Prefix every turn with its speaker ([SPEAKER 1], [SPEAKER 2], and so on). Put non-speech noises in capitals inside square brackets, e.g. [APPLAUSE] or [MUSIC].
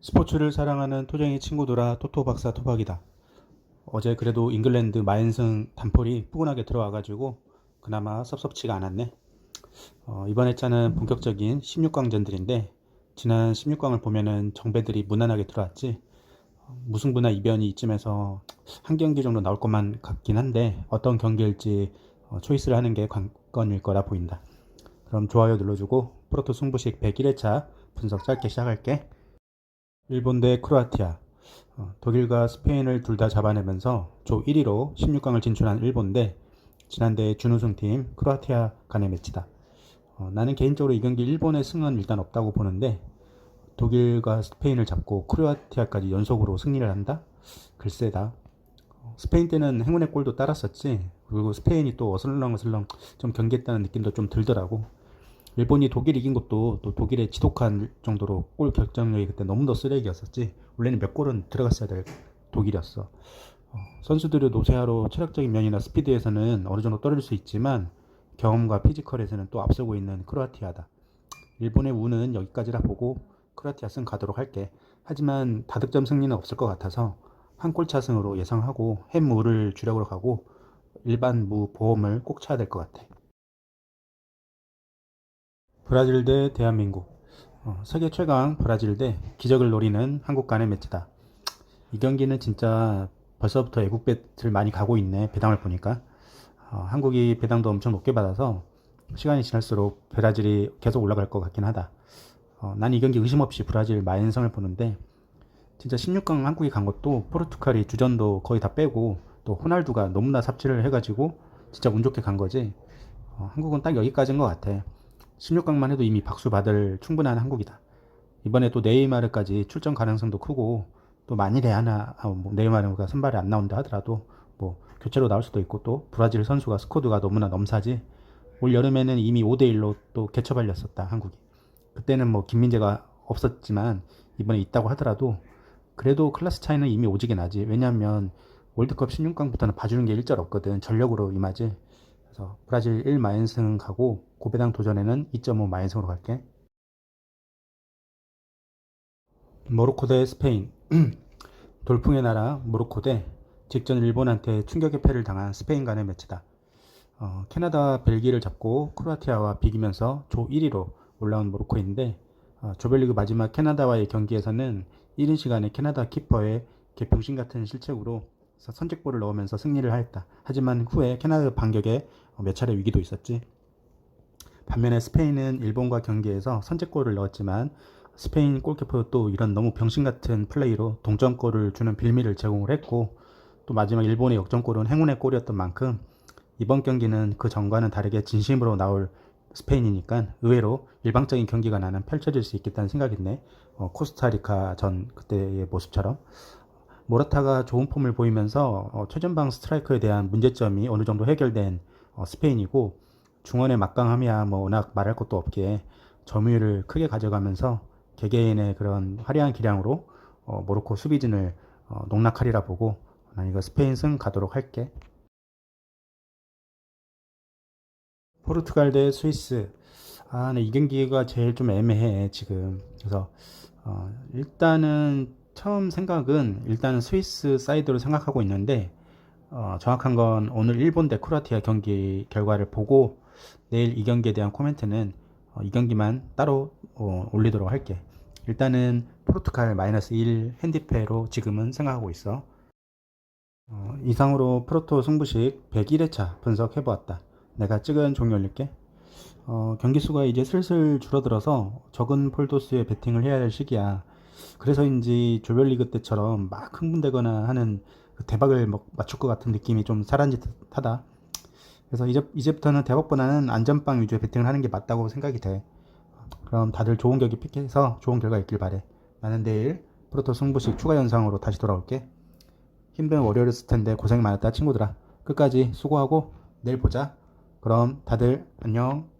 [SPEAKER 1] 스포츠를 사랑하는 토쟁이 친구들아 토토 박사 토박이다. 어제 그래도 잉글랜드 마인승 단폴이 푸근하게 들어와가지고 그나마 섭섭치가 않았네. 어, 이번 회차는 본격적인 16강전들인데 지난 16강을 보면은 정배들이 무난하게 들어왔지. 어, 무승부나 이변이 이쯤에서 한 경기 정도 나올 것만 같긴 한데 어떤 경기일지 어, 초이스를 하는 게 관건일 거라 보인다. 그럼 좋아요 눌러주고 프로토 승부식 101회차 분석 짧게 시작할게. 일본 대 크로아티아. 어, 독일과 스페인을 둘 다 잡아내면서 조 1위로 16강을 진출한 일본 대 지난대 준우승팀 크로아티아 간의 매치다. 어, 나는 개인적으로 이 경기 일본의 승은 일단 없다고 보는데 독일과 스페인을 잡고 크로아티아까지 연속으로 승리를 한다? 글쎄다. 어, 스페인 때는 행운의 골도 따랐었지. 그리고 스페인이 또 어슬렁어슬렁 좀 경기했다는 느낌도 좀 들더라고. 일본이 독일 이긴 것도 또 독일의 지독한 정도로 골 결정력이 그때 너무 더 쓰레기였었지. 원래는 몇 골은 들어갔어야 될 독일이었어. 어, 선수들의 노쇠화로 체력적인 면이나 스피드에서는 어느 정도 떨어질 수 있지만 경험과 피지컬에서는 또 앞서고 있는 크로아티아다. 일본의 우는 여기까지라 보고 크로아티아 승 가도록 할게. 하지만 다득점 승리는 없을 것 같아서 한 골 차 승으로 예상하고 햄무를 주력으로 가고 일반 무 보험을 꼭 쳐야 될 것 같아. 브라질 대 대한민국. 어, 세계 최강 브라질 대 기적을 노리는 한국 간의 매치다. 이 경기는 진짜 벌써부터 애국 배틀 많이 가고 있네. 배당을 보니까. 어, 한국이 배당도 엄청 높게 받아서 시간이 지날수록 브라질이 계속 올라갈 것 같긴 하다. 어, 난이 경기 의심 없이 브라질 마인성을 보는데 진짜 16강 한국이 간 것도 포르투갈이 주전도 거의 다 빼고 또 호날두가 너무나 삽질을 해가지고 진짜 운 좋게 간 거지. 어, 한국은 딱 여기까지인 것 같아. 16강만 해도 이미 박수 받을 충분한 한국이다. 이번에 또 네이마르까지 출전 가능성도 크고 또 만일에 하나 아, 뭐 네이마르가 선발에 안 나온다 하더라도 뭐 교체로 나올 수도 있고 또 브라질 선수가 스쿼드가 너무나 넘사지 올 여름에는 이미 5대 1로 또 개처발렸었다 한국이. 그때는 뭐 김민재가 없었지만 이번에 있다고 하더라도 그래도 클래스 차이는 이미 오지게 나지. 왜냐면 월드컵 16강부터는 봐주는 게 일절 없거든. 전력으로 임하지 그래서 브라질 1 마인승 가고 고배당 도전에는 2.5 마인승으로 갈게. 모로코 대 스페인. [CLEARS THROAT] 돌풍의 나라 모로코 대 직전 일본한테 충격의 패를 당한 스페인 간의 매치다. 어, 캐나다, 벨기에를 잡고 크로아티아와 비기면서 조 1위로 올라온 모로코인데 어, 조별리그 마지막 캐나다와의 경기에서는 1인 시간에 캐나다 키퍼의 개평신 같은 실책으로 선제골을 넣으면서 승리를 하였다. 하지만 후에 캐나다 반격에 몇 차례 위기도 있었지. 반면에 스페인은 일본과 경기에서 선제골을 넣었지만 스페인 골키퍼 또 이런 너무 병신 같은 플레이로 동점골을 주는 빌미를 제공을 했고 또 마지막 일본의 역전골은 행운의 골이었던 만큼 이번 경기는 그 전과는 다르게 진심으로 나올 스페인이니까 의외로 일방적인 경기가 나는 펼쳐질 수 있겠다는 생각이네. 어, 코스타리카 전 그때의 모습처럼 모라타가 좋은 폼을 보이면서 어, 최전방 스트라이커에 대한 문제점이 어느 정도 해결된 어, 스페인이고 중원의 막강함이야 뭐 워낙 말할 것도 없기에 점유율을 크게 가져가면서 개개인의 그런 화려한 기량으로 어, 모로코 수비진을 어, 농락하리라 보고 난 이거 스페인 승 가도록 할게. 포르투갈 대 스위스. 아, 네, 이 경기가 제일 좀 애매해 지금. 그래서 어, 일단은 처음 생각은 일단은 스위스 사이드로 생각하고 있는데 어, 정확한 건 오늘 일본 대 크로아티아 경기 결과를 보고 내일 이 경기에 대한 코멘트는 어, 이 경기만 따로 어, 올리도록 할게. 일단은 포르투갈 마이너스 1 핸디패로 지금은 생각하고 있어. 어, 이상으로 프로토 승부식 101회차 분석해보았다. 내가 찍은 종이 올릴게. 어, 경기 수가 이제 슬슬 줄어들어서 적은 폴도스에 베팅을 해야 할 시기야. 그래서인지 조별리그 때처럼 막 흥분되거나 하는 그 대박을 막 맞출 것 같은 느낌이 좀 사라지듯하다. 그래서 이제, 이제부터는 대박보다는 안전빵 위주의 베팅을 하는 게 맞다고 생각이 돼. 그럼 다들 좋은 경기 픽해서 좋은 결과 있길 바래. 나는 내일 프로토 승부식 추가 영상으로 다시 돌아올게. 힘든 월요일이었을 텐데 고생 많았다 친구들아. 끝까지 수고하고 내일 보자. 그럼 다들 안녕.